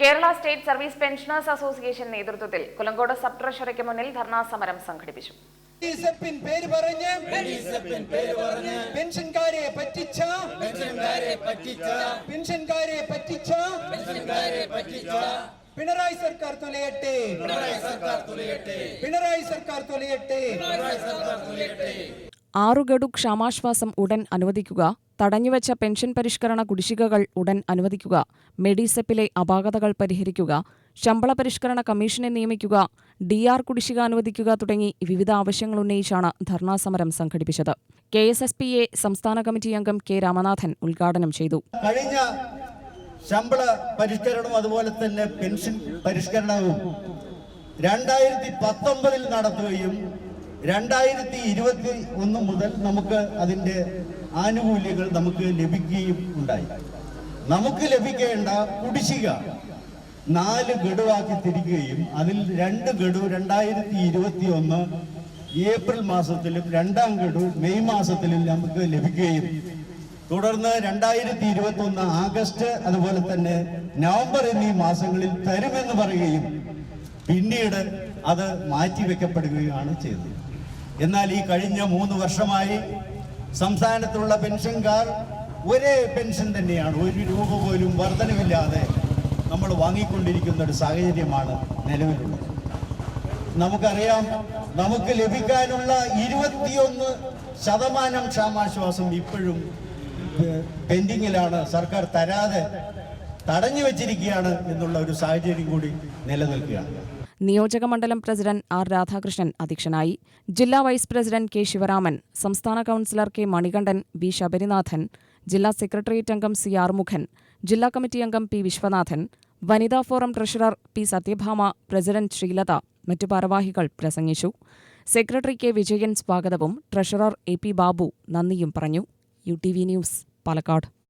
Kerala state service pensioners association നേതൃത്വത്തിൽ കുലങ്കോട് sub ട്രഷറിക്ക് മുന്നിൽ ധർണാ സമരം സംഘടിപ്പിച്ചു. പേര് പറഞ്ഞ് പെൻഷൻകാരെ പറ്റിച്ച പെൻഷൻകാരെ പറ്റിച്ച പിണറായി സർക്കാർ തുലയട്ടെ. പിണറായി സർക്കാർ തുലയട്ടെ. ആറു ഗഡു ക്ഷാമാശ്വാസം ഉടൻ അനുവദിക്കുക തടഞ്ഞുവച്ച പെൻഷൻ പരിഷ്കരണ കുടിശ്ശികകൾ ഉടൻ അനുവദിക്കുക മെഡിസെപ്പിലെ അപാകതകൾ പരിഹരിക്കുക ശമ്പള പരിഷ്കരണ കമ്മീഷനെ നിയമിക്കുക ഡി ആർ കുടിശ്ശിക അനുവദിക്കുക തുടങ്ങി വിവിധ ആവശ്യങ്ങൾ ഉന്നയിച്ചാണ് ധർണാസമരം സംഘടിപ്പിച്ചത്. K S S P A സംസ്ഥാന കമ്മിറ്റി അംഗം കെ രാമനാഥൻ ഉദ്ഘാടനം ചെയ്തു. കഴിഞ്ഞ ശമ്പള പരിഷ്കരണവും അതുപോലെ തന്നെ പെൻഷൻ പരിഷ്കരണവും രണ്ടായിരത്തി പത്തൊമ്പതിൽ നടത്തുകയും രണ്ടായിരത്തി ഇരുപത്തി ഒന്ന് മുതൽ നമുക്ക് അതിന്റെ ആനുകൂല്യങ്ങൾ നമുക്ക് ലഭിക്കുകയും ഉണ്ടായി. നമുക്ക് ലഭിക്കേണ്ട കുടിശ്ശിക നാല് ഗഡുവാക്കി തിരിക്കുകയും അതിൽ രണ്ട് ഗഡു രണ്ടായിരത്തി ഇരുപത്തി ഒന്ന് ഏപ്രിൽ മാസത്തിലും രണ്ടാം ഗഡു മെയ് മാസത്തിലും നമുക്ക് ലഭിക്കുകയും തുടർന്ന് രണ്ടായിരത്തി ഇരുപത്തി ഒന്ന് ആഗസ്റ്റ് അതുപോലെ തന്നെ നവംബർ എന്നീ മാസങ്ങളിൽ തരുമെന്ന് പറയുകയും പിന്നീട് അത് മാറ്റിവെക്കപ്പെടുകയാണ് ചെയ്തത്. എന്നാൽ ഈ കഴിഞ്ഞ മൂന്ന് വർഷമായി സംസ്ഥാനത്തുള്ള പെൻഷൻകാർ ഒരേ പെൻഷൻ തന്നെയാണ്. ഒരു രൂപ പോലും വർധനവില്ലാതെ നമ്മൾ വാങ്ങിക്കൊണ്ടിരിക്കുന്ന ഒരു സാഹചര്യമാണ് നിലവിലുള്ളത്. നമുക്കറിയാം നമുക്ക് ലഭിക്കാനുള്ള ഇരുപത്തിയൊന്ന് ശതമാനം ക്ഷാമാശ്വാസം ഇപ്പോഴും പെൻഡിങ്ങിലാണ്. സർക്കാർ തരാതെ തടഞ്ഞു വെച്ചിരിക്കുകയാണ് എന്നുള്ള ഒരു സാഹചര്യം കൂടി നിലനിൽക്കുകയാണ്. നിയോജക മണ്ഡലം പ്രസിഡന്റ് ആർ രാധാകൃഷ്ണൻ അധ്യക്ഷനായി. ജില്ലാ വൈസ് പ്രസിഡന്റ് കെ ശിവരാമൻ സംസ്ഥാന councillor K Manikandan B Sabarinathan ജില്ലാ സെക്രട്ടേറിയറ്റ് അംഗം സി ആറുമുഖൻ ജില്ലാ കമ്മിറ്റി അംഗം പി വിശ്വനാഥൻ വനിതാ forum treasurer P Sathyabhama president Sreelatha മറ്റു ഭാരവാഹികൾ പ്രസംഗിച്ചു. സെക്രട്ടറി കെ വിജയൻ സ്വാഗതവും ട്രഷറർ എ പി ബാബു നന്ദിയും പറഞ്ഞു. U T V news Palakkad.